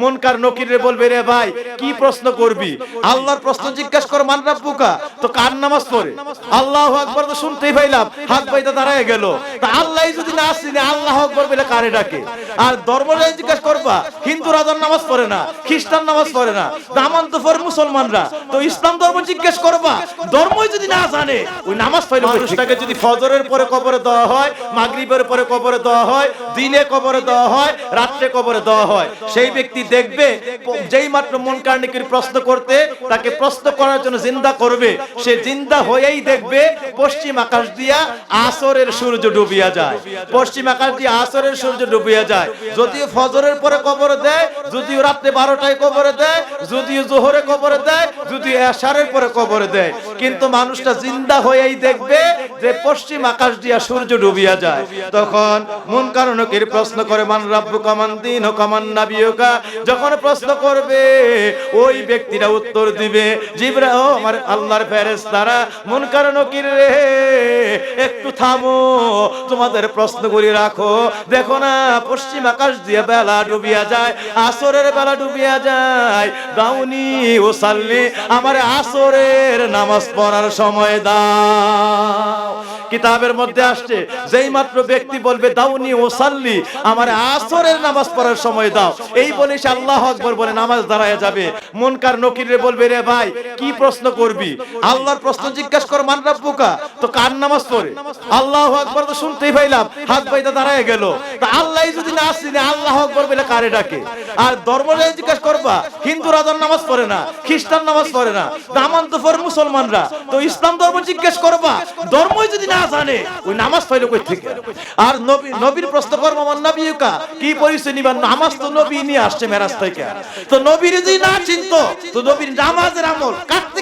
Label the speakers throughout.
Speaker 1: মনকার নকিরে বলবে রে ভাই, কি প্রশ্ন করবি? আল্লাহর প্রশ্ন জিজ্ঞাসা কর, মান রাব্বুকা? তো কার নামাজ পড়ে? আল্লাহু আকবার তো শুনতেই পাইলাম, হাত বাইতে দাঁড়ায় গেল। তা আল্লাহ যদি না আসেনি আল্লাহ আকবার বলে কারে ডাকে? আর ধর্মটা জিজ্ঞাসা করবা, হিন্দুরা তো নামাজ পড়ে না, খ্রিস্টান নামাজ পড়ে না দামান তো পড়ে মুসলমানরা। তো ইসলাম ধর্ম জিজ্ঞেস করবা, ধর্মই যদি না জানে, ওই নামাজ পড়ে মানুষটাকে যদি ফজরের পরে কবরে দেওয়া হয়, মাগরিবের পরে কবরে দেওয়া হয়, দিনে কবরে দেওয়া হয়, রাত্রে কবরে দেওয়া হয়, সেই ব্যক্তি দেখবে? যেই মাত্র মন কার্নিকের প্রশ্ন করতে, তাকে প্রশ্ন করার জন্য জিন্দা করবে। সে জিন্দা হয়েই দেখবে, পশ্চিম আকাশ দিয়া আসরের সূর্য ডুবিয়া যায়। পশ্চিম আকাশ দিয়ে আসরের সূর্য ডুবিয়া যায়। যদিও ফজরের পরে কবরে দেয়, যদিও রাত্রে বারোটায় কবরে দেয়, যদিও জোহরে কবরে দেয়, যদিও এশারের পরে কবরে দেয়। কিন্তু মানুষটা জিন্দা হয়েই দেখবে যে পশ্চিম আকাশ দিয়া সূর্য ডুবিয়া যায়। তখন মন কারণকের প্রশ্ন করে, মান রাব্বু কামান দিন ও কামান নাবিয়কা? যখন প্রশ্ন করবে, ওই ব্যক্তিরা উত্তর দিবে জিবরা ও আমার আল্লাহর ফেরেশতারা মন কারণকির রে, একটু থামো, তোমাদের প্রশ্ন প্রশ্নগুলি রাখো। দেখো না, পশ্চিম আকাশ দিয়ে বেলা ডুবিয়া যায়, আসরের বেলা ডুবিয়া যায়। দাউনি ও সাল্লি আমার আসরের নামাজ পড়ার সময় দাও। কিতাবের মধ্যে আসছে, যেই মাত্র ব্যক্তি বলবে, দাউনি সাল্লি আমার আসরের নামাজ পড়ার সময় দাও। এই বলে সে আল্লাহ আকবর বলে, নামাজ দাঁড়ায় যাবে। মনকার নকিরে বলবে, রে ভাই, কি প্রশ্ন করবি? আল্লাহর প্রশ্ন জিজ্ঞাসা কর, মান রাব্বুকা? তো কার নামাজ পড়ে? আল্লাহ আকবর তো শুনতেই পাইলাম, হাত বাইতে দাঁড়ায় গেল। তা আল্লাহ যদি না আসেনি আল্লাহ আকবর বলে কারে ডাকে? আর ধর্মটা জিজ্ঞাসা করবা, হিন্দুরা তো নামাজ পড়ে না, খ্রিস্টান নামাজ পড়ে না দামান তো মুসলমানরা। তো ইসলাম ধর্ম জিজ্ঞেস করবা, ধর্মই যদি না জানে, ওই নামাজ পাইলো কই থেকে? আর নবী, নবীর প্রশ্ন কর্ম আমার নবীকা, কি পরিচয় নিবা নামাজ তো নবী নিয়ে আসছে মেরাজ থেকে। তো নবীর যদি না চিনতো, তো নবীর নামাজের আমল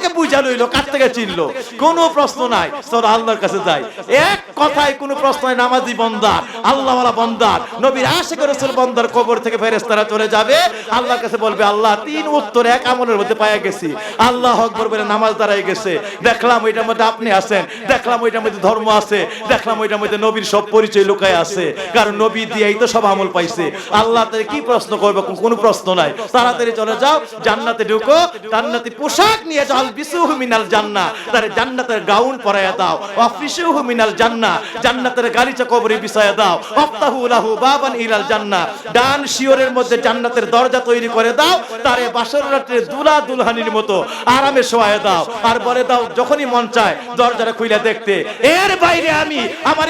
Speaker 1: থেকে বুঝা লইলো, কার থেকে চিনলো? কোনো প্রশ্ন নাই। তোর আল্লাহর কাছে যাই। এক কথায় কোনো প্রশ্ন নাই নামাজি বন্দার, আল্লাহওয়ালা বন্দার, নবীর আশেখ রসুল বন্দার কবর থেকে ফেরেস্তারা চলে যাবে। আল্লাহর কাছে বলবে, আল্লাহ, তিন উত্তর এক আমলের মধ্যে পাইয়া গেছি। আল্লাহ আকবর বলে, নামাজ দাঁড়াই গেছে। দেখলাম ওইটার মধ্যে আপনি আছেন। দেখলাম ওইটার মধ্যে ধর্ম আছে। দেখলাম ওইটার মধ্যে নবীর সব পরিচয় লুকায় আছে। কারণ নবী দিয়েই তো সব আমল পাইছে। আল্লাহ তাদের কি প্রশ্ন করবে? কোনো প্রশ্ন নাই। তাড়াতাড়ি চলে যাও, জান্নাতে ঢুকো। জান্নাতি পোশাক নিয়ে যাও বিসুহু মিনাল তার জান্নাতের গাউন পরায়া দাও। মিনাল জান্নাতের গালিচা কবরে বিছায়া দাও। অফতাহু লাহু বাবান ইলাল ডান শিওরের মধ্যে জান্নাতের দরজা তৈরি করে দাও। তারে বাসর রাত্রে দুলা দুলহানির মতো আরামে দাও। আর বলে দাও, যখনই মন চায় দরজাটা খুইলা দেখতে। এর বাইরে আমি আমার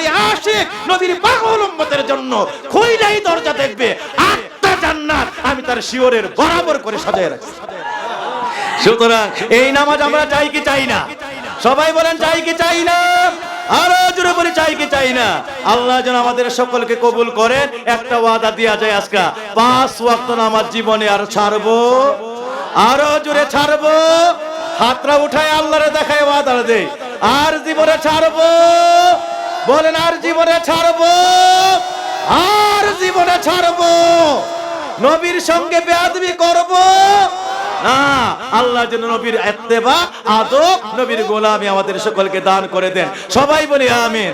Speaker 1: নদীর পাগল উম্মতের জন্য খুইলাই দরজা দেখবে। আটটা জান্নাত আমি তার শিওরের বরাবর করে সাজায় রাখছি। সুতরাং এই নামাজ আমরা চাই কি চাই না? সবাই বলেন, চাই কি চাই না? আরও জোরে বলে, চাই কি চাই না? আল্লাহ যেন আমাদের সকলকে কবুল করেন। একটা ওয়াদা দিয়া যায় আজকে। পাঁচ ওয়াক্ত নামাজ জীবনে আর ছাড়বো? আরও জোরে ছাড়বো? হাতরা উঠায় আল্লাহরে দেখায় ওয়াদা দে। আর জীবনে ছাড়বো? বলেন, আর জীবনে ছাড়বো? আর জীবনে ছাড়বো? নবীর সঙ্গে বেয়াদবি করব? না, আল্লাহ যেন নবীর এত্তেবা, আদব, নবীর গোলামি আমাদের সকলকে দান করে দেন। সবাই বলি আমিন।